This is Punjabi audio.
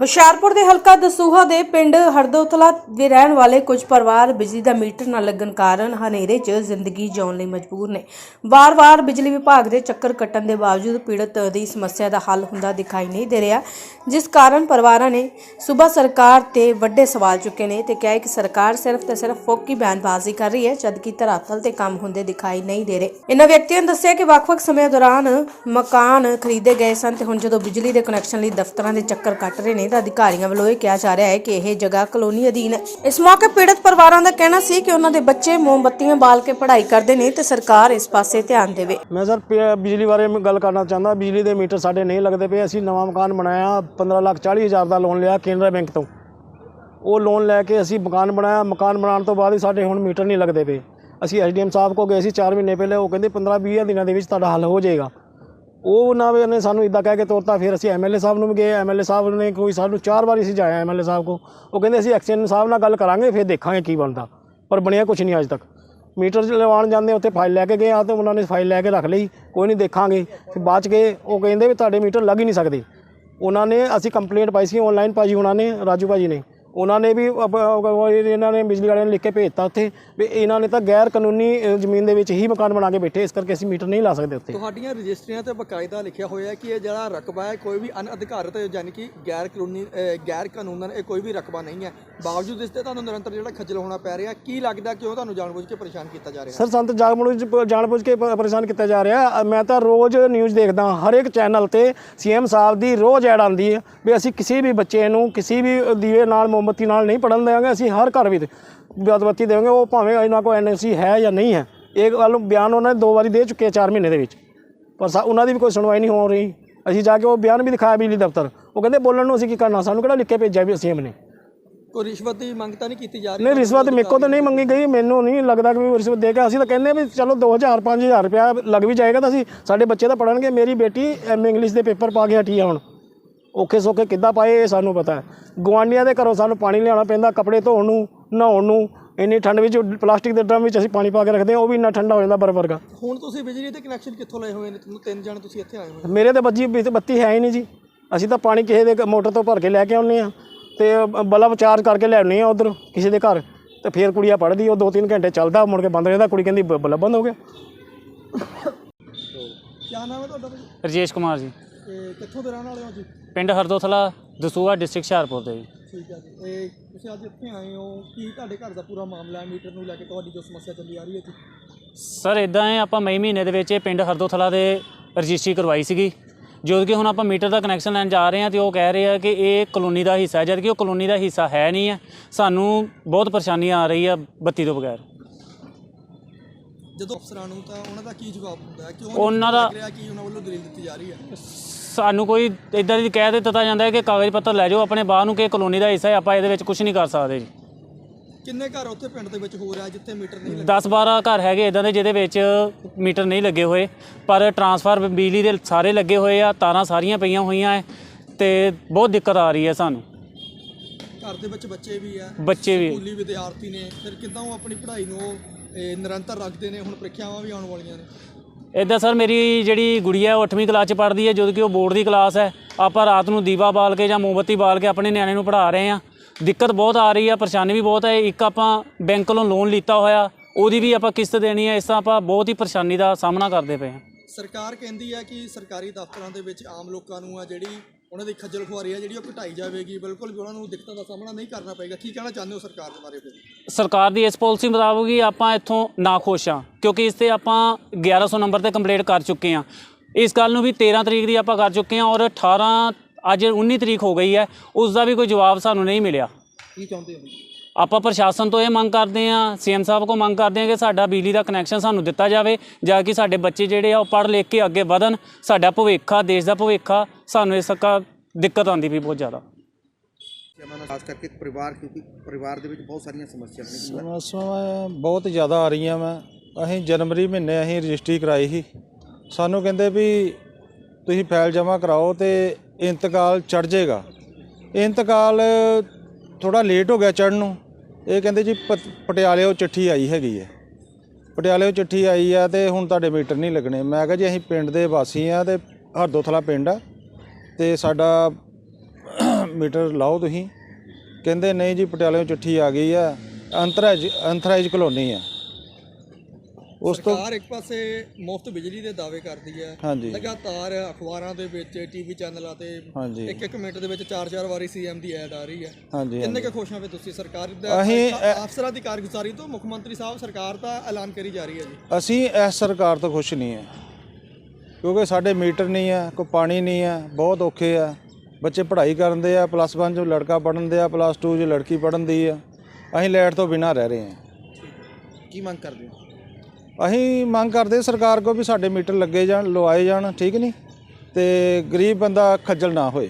ਹੁਸ਼ਿਆਰਪੁਰ ਦੇ ਹਲਕਾ ਦਸੂਹਾ ਦੇ ਪਿੰਡ ਹਰਦੋਤਲਾ ਦੇ ਰਹਿਣ ਵਾਲੇ ਕੁਝ ਪਰਿਵਾਰ ਬਿਜਲੀ ਦਾ ਮੀਟਰ ਨਾ ਲੱਗਣ ਕਾਰਨ ਹਨੇਰੇ 'ਚ ਜ਼ਿੰਦਗੀ ਜਿਉਣ ਲਈ ਮਜਬੂਰ ਨੇ। ਵਾਰ-ਵਾਰ ਬਿਜਲੀ ਵਿਭਾਗ ਦੇ ਚੱਕਰ ਕੱਟਣ ਦੇ ਬਾਵਜੂਦ ਪੀੜਤ ਦੀ ਸਮੱਸਿਆ ਦਾ ਹੱਲ ਹੁੰਦਾ ਦਿਖਾਈ ਨਹੀਂ ਦੇ ਰਿਹਾ, ਜਿਸ ਕਾਰਨ ਪਰਿਵਾਰਾਂ ਨੇ ਸੂਬਾ ਸਰਕਾਰ ਤੇ ਵੱਡੇ ਸਵਾਲ ਚੁੱਕੇ ਨੇ ਤੇ ਕਿਹਾ ਕਿ ਸਰਕਾਰ ਸਿਰਫ ਤੇ ਸਿਰਫ ਫੋਕੀ ਬਿਆਨਬਾਜ਼ੀ ਕਰ ਰਹੀ ਹੈ, ਜਦਕਿ ਧਰਾਤਲ ਤੇ ਕੰਮ ਹੁੰਦੇ ਦਿਖਾਈ ਨਹੀਂ ਦੇ ਰਹੇ। ਇਹਨਾਂ ਵਿਅਕਤੀਆਂ ਨੇ ਦੱਸਿਆ ਕਿ ਵੱਖ-ਵੱਖ ਸਮੇਂ ਦੌਰਾਨ ਮਕਾਨ ਖਰੀਦੇ ਗਏ ਸਨ ਤੇ ਹੁਣ ਜਦੋਂ ਬਿਜਲੀ ਦੇ ਕਨੈਕਸ਼ਨ ਲਈ ਦਫ਼ਤਰਾਂ ਦੇ ਚੱਕਰ ਕੱਟ ਰਹੇ ਨੇ ਤਾਂ ਅਧਿਕਾਰੀਆਂ ਵੱਲੋਂ ਇਹ ਕਿਹਾ ਜਾ ਰਿਹਾ ਹੈ ਕਿ ਇਹ ਜਗ੍ਹਾ ਕਲੋਨੀ ਅਧੀਨ ਹੈ। ਇਸ ਮੌਕੇ ਪੀੜਤ ਪਰਿਵਾਰਾਂ ਦਾ ਕਹਿਣਾ ਸੀ ਕਿ ਉਹਨਾਂ ਦੇ ਬੱਚੇ ਮੋਮਬੱਤੀਆਂ ਬਾਲ ਕੇ ਪੜ੍ਹਾਈ ਕਰਦੇ ਨੇ ਤੇ ਸਰਕਾਰ ਇਸ ਪਾਸੇ ਧਿਆਨ ਦੇਵੇ। ਮੈਂ ਸਰ ਪ- ਬਿਜਲੀ ਬਾਰੇ ਮੈਂ ਗੱਲ ਕਰਨਾ ਚਾਹੁੰਦਾ। ਬਿਜਲੀ ਦੇ ਮੀਟਰ ਸਾਡੇ ਨਹੀਂ ਲੱਗਦੇ ਪਏ। ਅਸੀਂ ਨਵਾਂ ਮਕਾਨ ਬਣਾਇਆ 15 ਲੱਖ 40 ਹਜ਼ਾਰ ਦਾ ਲੋਨ ਲਿਆ ਕੇਨਰਾ ਬੈਂਕ ਤੋਂ। ਉਹ ਲੋਨ ਲੈ ਕੇ ਅਸੀਂ ਮਕਾਨ ਬਣਾਇਆ। ਮਕਾਨ ਬਣਾਉਣ ਤੋਂ ਬਾਅਦ ਹੀ ਸਾਡੇ ਹੁਣ ਮੀਟਰ ਨਹੀਂ ਲੱਗਦੇ ਪਏ। ਅਸੀਂ ਐਸਡੀਐਮ ਸਾਹਿਬ ਕੋ ਗਏ ਸੀ 4 ਮਹੀਨੇ ਪਹਿਲੇ। ਉਹ ਕਹਿੰਦੇ 15 20 ਦਿਨਾਂ ਦੇ ਵਿੱਚ ਤੁਹਾਡਾ ਹੱਲ ਹੋ ਜਾਏਗਾ। ਉਹ ਉਹਨਾਂ ਨੇ ਸਾਨੂੰ ਇਦਾਂ ਕਹਿ ਕੇ ਤੋਰਤਾ, ਫਿਰ ਅਸੀਂ ਐਮਐਲਏ ਸਾਹਿਬ ਨੂੰ ਵੀ ਗਏ। ਐਮਐਲਏ ਸਾਹਿਬ ਨੇ ਕੋਈ ਸਾਨੂੰ ਚਾਰ ਵਾਰੀ ਅਸੀਂ ਜਾਇਆ ਐਮਐਲਏ ਸਾਹਿਬ ਕੋ ਉਹ ਕਹਿੰਦੇ ਅਸੀਂ ਐਕਸ਼ਨ ਸਾਹਿਬ ਨਾਲ ਗੱਲ ਕਰਾਂਗੇ, ਫਿਰ ਦੇਖਾਂਗੇ ਕੀ ਬਣਦਾ। ਪਰ ਬਣਿਆ ਕੁਝ ਨਹੀਂ ਅੱਜ ਤੱਕ। ਮੀਟਰ ਲਵਾਉਣ ਜਾਂਦੇ ਉੱਥੇ ਫਾਈਲ ਲੈ ਕੇ ਗਏ ਆ ਤੇ ਉਹਨਾਂ ਨੇ ਫਾਈਲ ਲੈ ਕੇ ਰੱਖ ਲਈ। ਕੋਈ ਨਹੀਂ ਦੇਖਾਂਗੇ। ਫਿਰ ਬਾਅਦ ਚ ਗਏ, ਉਹ ਕਹਿੰਦੇ ਵੀ ਤੁਹਾਡੇ ਮੀਟਰ ਲੱਗ ਹੀ ਨਹੀਂ ਸਕਦੇ। ਉਹਨਾਂ ਨੇ, ਅਸੀਂ ਕੰਪਲੇਂਟ ਪਾਈ ਸੀ ਆਨਲਾਈਨ ਭਾਜੀ ਉਹਨਾਂ ਨੇ, ਰਾਜੂ ਭਾਜੀ ਨੇ। ਉਹਨਾਂ ਨੇ ਵੀ ਇਹਨਾਂ ਨੇ ਬਿਜਲੀ ਵਾਲਿਆਂ ਨੇ ਲਿਖ ਕੇ ਭੇਜਤਾ ਉੱਥੇ ਵੀ ਇਹਨਾਂ ਨੇ ਤਾਂ ਗੈਰ ਕਾਨੂੰਨੀ ਅ, ਜ਼ਮੀਨ ਦੇ ਵਿੱਚ ਹੀ ਮਕਾਨ ਬਣਾ ਕੇ ਬੈਠੇ ਇਸ ਕਰਕੇ ਅਸੀਂ ਮੀਟਰ ਨਹੀਂ ਲਾ ਸਕਦੇ ਉੱਥੇ। ਤੁਹਾਡੀਆਂ ਰਜਿਸਟਰੀਆਂ ਤੇ ਬਕਾਇਦਾ ਲਿਖਿਆ ਹੋਇਆ ਹੈ ਕਿ ਇਹ ਜਿਹੜਾ ਰਕਬਾ ਹੈ ਕੋਈ ਵੀ ਅਨਅਧਿਕਾਰਤ ਯਾਨੀ ਕਿ ਗੈਰ ਕਾਨੂੰਨੀ ਅਹ ਗੈਰ ਕਾਨੂੰਨ ਇਹ ਕੋਈ ਵੀ ਰਕਬਾ ਨਹੀਂ ਹੈ। ਬਾਵਜੂਦ ਇਸ ਤੇ ਤੁਹਾਨੂੰ ਨਿਰੰਤਰ ਜਿਹੜਾ ਖੱਜਲ ਹੋਣਾ ਪੈ ਰਿਹਾ ਕੀ ਲੱਗਦਾ ਕਿਉਂ ਤੁਹਾਨੂੰ ਜਾਣਬੁੱਝ ਕੇ ਪਰੇਸ਼ਾਨ ਕੀਤਾ ਜਾ ਰਿਹਾ? ਸਰ ਸੰਤ ਜਾਗਮੁੜ ਜਾਣਬੁੱਝ ਕੇ ਪ- ਪਰੇਸ਼ਾਨ ਕੀਤਾ ਜਾ ਰਿਹਾ। ਅ, ਮੈਂ ਤਾਂ ਰੋਜ਼ ਨਿਊਜ਼ ਦੇਖਦਾ ਹਾਂ। ਹਰ ਇੱਕ ਚੈਨਲ ਤੇ ਸੀਐਮ ਸਾਹਿਬ ਦੀ ਰੋਜ਼ ਐਡ ਆਉਂਦੀ ਹੈ ਵੀ ਅਸੀਂ ਕਿਸੇ ਵੀ ਬੱਚੇ ਨੂੰ ਕਿਸੇ ਵੀ ਦੀਵੇ ਨਾਲ ਮੋਮਬੱਤੀ ਨਾਲ ਨਹੀਂ ਪੜਨ ਦੇਵਾਂਗੇ ਅਸੀਂ ਹਰ ਘਰ ਵਿੱਚ ਬੱਤੀ ਦੇਵਾਂਗੇ ਉਹ ਭਾਵੇਂ ਇਹਨਾਂ ਕੋਲ ਐਨਓਸੀ ਹੈ ਜਾਂ ਨਹੀਂ ਹੈ। ਇਹ ਗੱਲ ਬਿਆਨ ਉਹਨਾਂ ਨੇ ਦੋ ਵਾਰੀ ਦੇ ਚੁੱਕੇ ਆ 4 ਮਹੀਨੇ ਦੇ ਵਿੱਚ। ਪਰ ਸਾ- ਉਹਨਾਂ ਦੀ ਵੀ ਕੋਈ ਸੁਣਵਾਈ ਨਹੀਂ ਹੋ ਰਹੀ। ਅਸੀਂ ਜਾ ਕੇ ਉਹ ਬਿਆਨ ਵੀ ਦਿਖਾਇਆ ਬਿਜਲੀ ਦਫ਼ਤਰ। ਉਹ ਕਹਿੰਦੇ ਬੋਲਣ ਨੂੰ ਅਸੀਂ ਕੀ ਕਰਨਾ ਸਾਨੂੰ ਕਿਹੜਾ ਲਿਖ ਕੇ ਭੇਜਿਆ ਵੀ ਸੀਐਮ ਨੇ ਕੋਈ ਰਿਸ਼ਵਤ ਦੀ ਮੰਗ ਤਾਂ ਨਹੀਂ ਕੀਤੀ ਜਾ ਰਹੀ? ਨਹੀਂ ਰਿਸ਼ਵਤ ਮੇਰੇ ਕੋਲ ਤਾਂ ਨਹੀਂ ਮੰਗੀ ਗਈ ਮੈਨੂੰ ਨਹੀਂ ਲੱਗਦਾ ਕਿ ਵੀ ਰਿਸ਼ਵਤ ਦੇ ਕੇ ਅਸੀਂ ਤਾਂ ਕਹਿੰਦੇ ਵੀ ਚਲੋ 2000 5000 ਰੁਪਇਆ ਲੱਗ ਵੀ ਜਾਏਗਾ ਤਾਂ ਅਸੀਂ ਸਾਡੇ ਬੱਚੇ ਤਾਂ ਪੜਨਗੇ ਮੇਰੀ ਬੇਟੀ ਐਮ ਇੰਗਲਿਸ਼ ਦੇ ਪੇਪਰ ਪਾ ਕੇ ਹਟੀ ਆ ਹੁਣ। ਔਖੇ ਸੌਖੇ ਕਿੱਦਾਂ ਪਾਏ ਇਹ ਸਾਨੂੰ ਪਤਾ ਹੈ। ਗੁਆਂਢੀਆਂ ਦੇ ਘਰੋਂ ਸਾਨੂੰ ਪਾਣੀ ਲਿਆਉਣਾ ਪੈਂਦਾ ਕੱਪੜੇ ਧੋਣ ਨੂੰ ਨਹਾਉਣ ਨੂੰ ਇੰਨੀ ਠੰਡ ਵਿੱਚ ਪਲਾਸਟਿਕ ਦੇ ਡਰਮ ਵਿੱਚ ਅਸੀਂ ਪਾਣੀ ਪਾ ਕੇ ਰੱਖਦੇ ਹਾਂ ਉਹ ਵੀ ਇੰਨਾ ਠੰਡਾ ਹੋ ਜਾਂਦਾ ਬਰਫ਼ ਵਰਗਾ। ਹੁਣ ਤੁਸੀਂ ਬਿਜਲੀ ਦੇ ਕਨੈਕਸ਼ਨ ਕਿੱਥੋਂ ਲਏ ਹੋਏ ਨੇ? ਤੁਹਾਨੂੰ ਤਿੰਨ ਜਣ ਤੁਸੀਂ ਇੱਥੇ ਆਏ ਹੋਏ ਹੋ। ਮੇਰੇ ਤੇ ਬੱਜੀ ਬੱਤੀ ਹੈ ਹੀ ਨਹੀਂ ਜੀ। ਅਸੀਂ ਤਾਂ ਪਾਣੀ ਕਿਸੇ ਦੇ ਮੋਟਰ ਤੋਂ ਭਰ ਕੇ ਲੈ ਕੇ ਆਉਂਦੇ ਆ ਤੇ ਬਲਬ ਚਾਰਜ ਕਰਕੇ ਲੈ ਆਉਂਦੇ ਆ ਉਧਰ ਕਿਸੇ ਦੇ ਘਰ। ਤੇ ਫੇਰ ਕੁੜੀਆਂ ਪੜ੍ਹਦੀ ਉਹ 2-3 ਘੰਟੇ ਚੱਲਦਾ ਮੁੜ ਕੇ ਬੰਦ ਹੋ ਜਾਂਦਾ ਕੁੜੀ ਕਹਿੰਦੀ ਬਲਬ ਬੰਦ ਹੋ ਗਿਆ। ਕਿਆ ਨਾਮ ਹੈ ਤੁਹਾਡਾ? ਰਜੇਸ਼ ਕੁਮਾਰ ਜੀ। ਤੇ ਕਿੱਥੋਂ ਦੇ ਰਹਿਣ ਵਾਲੇ ਹੋ ਜੀ ਪਿੰਡ ਹਰਦੋਥਲਾ ਦਸੂਹਾ ਡਿਸਟ੍ਰਿਕਟ ਹੁਸ਼ਿਆਰਪੁਰ ਦੇ ਜੀ। ਠੀਕ ਹੈ ਜੀ ਇਹ ਤੁਸੀਂ ਅੱਜ ਇੱਥੇ ਆਏ ਹੋ ਕੀ ਤੁਹਾਡੇ ਘਰ ਦਾ ਪੂਰਾ ਮਾਮਲਾ ਹੈ ਮੀਟਰ ਨੂੰ ਲੈ ਕੇ ਤੁਹਾਡੀ ਜੋ ਸਮੱਸਿਆ ਚੱਲੀ ਆ ਰਹੀ ਹੈ ਜੀ? ਸਰ ਇਦਾਂ ਹੈ ਆਪਾਂ ਮਈ ਮਹੀਨੇ ਦੇ ਵਿੱਚ ਇਹ ਪਿੰਡ ਹਰਦੋਥਲਾ ਦੇ ਰਜਿਸਟਰੀ ਕਰਵਾਈ ਸੀਗੀ। ਜਦੋਂ ਕਿ ਹੁਣ ਆਪਾਂ ਮੀਟਰ ਦਾ ਕਨੈਕਸ਼ਨ ਲੈਣ ਜਾ ਰਹੇ ਹਾਂ ਤੇ ਉਹ ਕਹਿ ਰਹੇ ਆ ਕਿ ਇਹ ਕਲੋਨੀ ਦਾ ਹਿੱਸਾ ਹੈ ਜਦ ਕਿ ਉਹ ਕਲੋਨੀ ਦਾ ਹਿੱਸਾ ਹੈ ਨਹੀਂ ਹੈ ਸਾਨੂੰ ਬਹੁਤ ਪਰੇਸ਼ਾਨੀ ਆ ਰਹੀ ਆ ਬੱਤੀ ਤੋਂ ਬਗੈਰ। ਜਦੋਂ ਅਫਸਰਾਂ ਨੂੰ ਤਾਂ ਉਹਨਾਂ ਦਾ ਕੀ ਜਵਾਬ ਹੁੰਦਾ ਹੈ? ਕਿਉਂ ਉਹਨਾਂ ਦਾ- ਰਿਹਾ ਕਿ ਉਹਨਾਂ ਵੱਲੋਂ ਦਲੀਲ ਦਿੱਤੀ ਜਾ ਰਹੀ ਹੈ? ਸਾਨੂੰ ਕੋਈ ਇਦਾਂ ਦੀ ਕਹਿ ਦਿੱਤਾ ਜਾਂਦਾ ਹੈ ਕਿ ਕਾਗਜ਼ ਪੱਤਰ ਲੈ ਜਾਓ ਆਪਣੇ ਬਾਹਰ ਨੂੰ ਕਿ ਕਲੋਨੀ ਦਾ ਹਿੱਸਾ ਹੈ ਆਪਾਂ ਇਹਦੇ ਵਿੱਚ ਕੁਝ ਨਹੀਂ ਕਰ ਸਕਦੇ ਜੀ। ਕਿੰਨੇ ਘਰ ਉੱਥੇ ਪਿੰਡ ਦੇ ਵਿੱਚ ਹੋ ਰਿਹਾ ਜਿੱਥੇ ਮੀਟਰ ਨਹੀਂ ਲੱਗੇ? 10 12 ਘਰ ਹੈਗੇ ਇਦਾਂ ਦੇ ਜਿਹਦੇ ਵਿੱਚ ਮੀਟਰ ਨਹੀਂ ਲੱਗੇ ਹੋਏ ਪਰ ਟਰਾਂਸਫਾਰ ਬਿਜਲੀ ਦੇ ਸਾਰੇ ਲੱਗੇ ਹੋਏ ਆ ਤਾਰਾਂ ਸਾਰੀਆਂ ਪਈਆਂ ਹੋਈਆਂ ਐ ਤੇ ਬਹੁਤ ਦਿੱਕਤ ਆ ਰਹੀ ਹੈ ਸਾਨੂੰ। ਘਰ ਦੇ ਵਿੱਚ ਬੱਚੇ ਵੀ ਆ ਬੱਚੇ ਵੀ। ਸਕੂਲੀ ਵਿਦਿਆਰਥੀ ਨੇ ਫਿਰ ਕਿੱਦਾਂ ਉਹ ਆਪਣੀ ਪੜ੍ਹਾਈ ਨੂੰ ਇਹ, ਨਿਰੰਤਰ ਰੱਖਦੇ ਨੇ ਹੁਣ ਪ੍ਰੀਖਿਆਵਾਂ ਵੀ ਆਉਣ ਵਾਲੀਆਂ ਨੇ। ਇਦਾਂ ਸਰ ਮੇਰੀ ਜਿਹੜੀ ਗੁੜੀਆ ਉਹ 8ਵੀਂ ਕਲਾਸ ਚ ਪੜ੍ਹਦੀ ਹੈ ਜਦੋਂ ਕਿ ਉਹ ਬੋਰਡ ਦੀ ਕਲਾਸ ਹੈ। ਆਪਾਂ ਰਾਤ ਨੂੰ ਦੀਵਾ ਬਾਲ ਕੇ ਜਾਂ ਮੋਮਬੱਤੀ ਬਾਲ ਕੇ ਆਪਣੇ ਨਿਆਣੇ ਨੂੰ ਪੜ੍ਹਾ ਰਹੇ ਆ ਦਿੱਕਤ ਬਹੁਤ ਆ ਰਹੀ ਆ ਪਰੇਸ਼ਾਨੀ ਵੀ ਬਹੁਤ ਹੈ। ਇੱਕ ਆਪਾਂ ਬੈਂਕ ਕੋਲੋਂ ਲੋਨ ਲਿੱਤਾ ਹੋਇਆ ਉਹਦੀ ਵੀ ਆਪਾਂ ਕਿਸ਼ਤ ਦੇਣੀ ਹੈ। ਇਸ ਤਰ੍ਹਾਂ ਆਪਾਂ ਬਹੁਤ ਹੀ ਪਰੇਸ਼ਾਨੀ ਦਾ ਸਾਹਮਣਾ ਕਰਦੇ ਪਏ ਹਾਂ। ਸਰਕਾਰ ਕਹਿੰਦੀ ਹੈ ਕਿ ਸਰਕਾਰੀ ਦਫ਼ਤਰਾਂ ਦੇ ਵਿੱਚ ਆਮ ਲੋਕਾਂ ਨੂੰ ਆ ਜਿਹੜੀ ਉਹਨਾਂ ਦੀ ਖੱਜਲ ਖੁਆਰੀ ਹੈ ਜਿਹੜੀ ਉਹ ਘਟਾਈ ਜਾਵੇਗੀ। ਬਿਲਕੁਲ ਵੀ ਉਹਨਾਂ ਨੂੰ ਦਿੱਕਤਾਂ ਦਾ ਸਾਹਮਣਾ ਨਹੀਂ ਕਰਨਾ ਪਏਗਾ। ਕੀ ਕਹਿਣਾ ਚਾਹੁੰਦੇ ਹੋ ਸਰਕਾਰ ਦੇ ਬਾਰੇ ਫਿਰ? ਸਰਕਾਰ ਦੀ ਇਸ ਪਾਲਿਸੀ ਮੁਤਾਬਕ ਹੀ ਆਪਾਂ ਇੱਥੋਂ ਨਾਖੁਸ਼ ਹਾਂ ਕਿਉਂਕਿ ਇਸ ਤੇ ਆਪਾਂ 1100 ਨੰਬਰ ਤੇ ਕੰਪਲੀਟ ਕਰ ਚੁੱਕੇ ਹਾਂ। ਇਸ ਗੱਲ ਨੂੰ ਵੀ 13 ਤਰੀਕ ਦੀ ਆਪਾਂ ਕਰ ਚੁੱਕੇ ਹਾਂ ਔਰ 18 ਅੱਜ 19 ਤਰੀਕ ਹੋ ਗਈ ਹੈ ਉਸ ਦਾ ਵੀ ਕੋਈ ਜਵਾਬ ਸਾਨੂੰ ਨਹੀਂ ਮਿਲਿਆ। ਕੀ ਚਾਹੁੰਦੇ ਹੋ ਆਪਾਂ ਪ੍ਰਸ਼ਾਸਨ ਤੋਂ ਇਹ ਮੰਗ ਕਰਦੇ ਹਾਂ ਸੀਐਮ ਸਾਹਿਬ ਕੋ ਮੰਗ ਕਰਦੇ ਹਾਂ ਕਿ ਸਾਡਾ ਬਿਜਲੀ ਦਾ ਕਨੈਕਸ਼ਨ ਸਾਨੂੰ ਦਿੱਤਾ ਜਾਵੇ ਜਾਂ ਕਿ ਸਾਡੇ ਬੱਚੇ ਜਿਹੜੇ ਆ ਉਹ ਪੜ੍ਹ ਲਿਖ ਕੇ ਅੱਗੇ ਵਧਣ ਸਾਡਾ ਭਵਿੱਖ ਆ ਦੇਸ਼ ਦਾ ਭਵਿੱਖ ਆ ਸਾਨੂੰ ਇਸ ਕਾ ਦਿੱਕਤ ਆਉਂਦੀ ਵੀ ਬਹੁਤ ਜ਼ਿਆਦਾ। ਜਮਾਨਾ ਖਾਸ ਕਰਕੇ ਪਰਿਵਾਰ ਕਿਉਂਕਿ ਪਰਿਵਾਰ ਦੇ ਵਿੱਚ ਬਹੁਤ ਸਾਰੀਆਂ ਸਮੱਸਿਆਵਾਂ ਨੇ। ਸਮੱਸਿਆਵਾਂ ਬਹੁਤ ਜ਼ਿਆਦਾ ਆ ਰਹੀਆਂ ਵਾ। ਅਸੀਂ ਜਨਵਰੀ ਮਹੀਨੇ ਅਸੀਂ ਰਜਿਸਟਰੀ ਕਰਾਈ ਸੀ। ਸਾਨੂੰ ਕਹਿੰਦੇ ਵੀ ਤੁਸੀਂ ਫਾਈਲ ਜਮ੍ਹਾਂ ਕਰਾਓ ਤੇ ਇੰਤਕਾਲ ਚੜ ਜਾਏਗਾ ਇੰਤਕਾਲ ਥੋੜਾ ਲੇਟ ਹੋ ਗਿਆ ਚੜਨ ਨੂੰ। ਇਹ ਕਹਿੰਦੇ ਜੀ ਪਟ- ਪਟਿਆਲੇੋਂ ਚਿੱਠੀ ਆਈ ਹੈਗੀ ਹੈ। ਪਟਿਆਲੇੋਂ ਚਿੱਠੀ ਆਈ ਆ ਤੇ ਹੁਣ ਤੁਹਾਡੇ ਮੀਟਰ ਨਹੀਂ ਲੱਗਣੇ। ਮੈਂ ਕਿਹਾ ਜੀ ਅਸੀਂ ਪਿੰਡ ਦੇ ਵਾਸੀ ਆ ਤੇ ਹਰਦੋਥਲਾ ਪਿੰਡ ਆ ਤੇ ਸਾਡਾ ਮੀਟਰ ਲਾਓ ਤੁਸੀਂ। ਕਹਿੰਦੇ ਨਹੀਂ ਜੀ ਪਟਿਆਲੇ ਚਿੱਠੀ ਆ ਗਈ ਆ। ਅੰਤਰਾਜ ਅੰਤਰਾਜ ਕਲੋਨੀ ਆ। ਉਸ ਤੋਂ ਸਰਕਾਰ ਇੱਕ ਪਾਸੇ ਮੁਫਤ ਬਿਜਲੀ ਦੇ ਦਾਅਵੇ ਕਰਦੀ ਹੈ। ਹਾਂਜੀ। ਲਗਾਤਾਰ ਅਖਬਾਰਾਂ ਦੇ ਵਿੱਚ ਟੀਵੀ ਚੈਨਲਾਂ ਤੇ ਹਾਂਜੀ। ਇੱਕ ਇੱਕ ਮਿੰਟ ਦੇ ਵਿੱਚ ਚਾਰ ਚਾਰ ਵਾਰੀ ਸੀਐਮ ਦੀ ਐਡ ਆ ਰਹੀ ਹੈ। ਹਾਂਜੀ ਕਿੰਨੇ ਕੁ ਖੁਸ਼ ਹਾਂ ਫਿਰ ਤੁਸੀਂ? ਸਰਕਾਰ ਦਾ ਅਸੀਂ, ਅਫਸਰਾਂ ਦੀ ਕਾਰਗੁਜ਼ਾਰੀ ਤੋਂ ਮੁੱਖ ਮੰਤਰੀ ਸਾਹਿਬ ਸਰਕਾਰ ਦਾ ਐਲਾਨ ਕਰੀ ਜਾ ਰਹੀ ਹੈ ਜੀ। ਅਸੀਂ ਇਸ ਸਰਕਾਰ ਤੋਂ ਖੁਸ਼ ਨਹੀਂ ਹੈ। ਕਿਉਂਕਿ ਸਾਡੇ ਮੀਟਰ ਨਹੀਂ ਹੈ ਕੋਈ ਪਾਣੀ ਨਹੀਂ ਹੈ ਬਹੁਤ ਔਖੇ ਆ। ਬੱਚੇ ਪੜ੍ਹਾਈ ਕਰਨ ਦੇ ਆ ਪਲੱਸ 1 ਚ ਲੜਕਾ ਪੜ੍ਹਨ ਦੇ ਆ ਪਲੱਸ 2 ਚ ਲੜਕੀ ਪੜ੍ਹਨ ਦੀ ਆ। ਅਸੀਂ ਲਾਈਟ ਤੋਂ ਬਿਨਾਂ ਰਹਿ ਰਹੇ ਹਾਂ। ਕੀ ਮੰਗ ਕਰਦੇ ਹੋ? ਅਸੀਂ ਮੰਗ ਕਰਦੇ ਸਰਕਾਰ ਕੋ ਵੀ ਸਾਡੇ ਮੀਟਰ ਲੱਗੇ ਜਾਣ, ਲਵਾਏ ਜਾਣ, ਠੀਕ ਨਹੀਂ ਤੇ ਗਰੀਬ ਬੰਦਾ ਖੱਜਲ ਨਾ ਹੋਏ।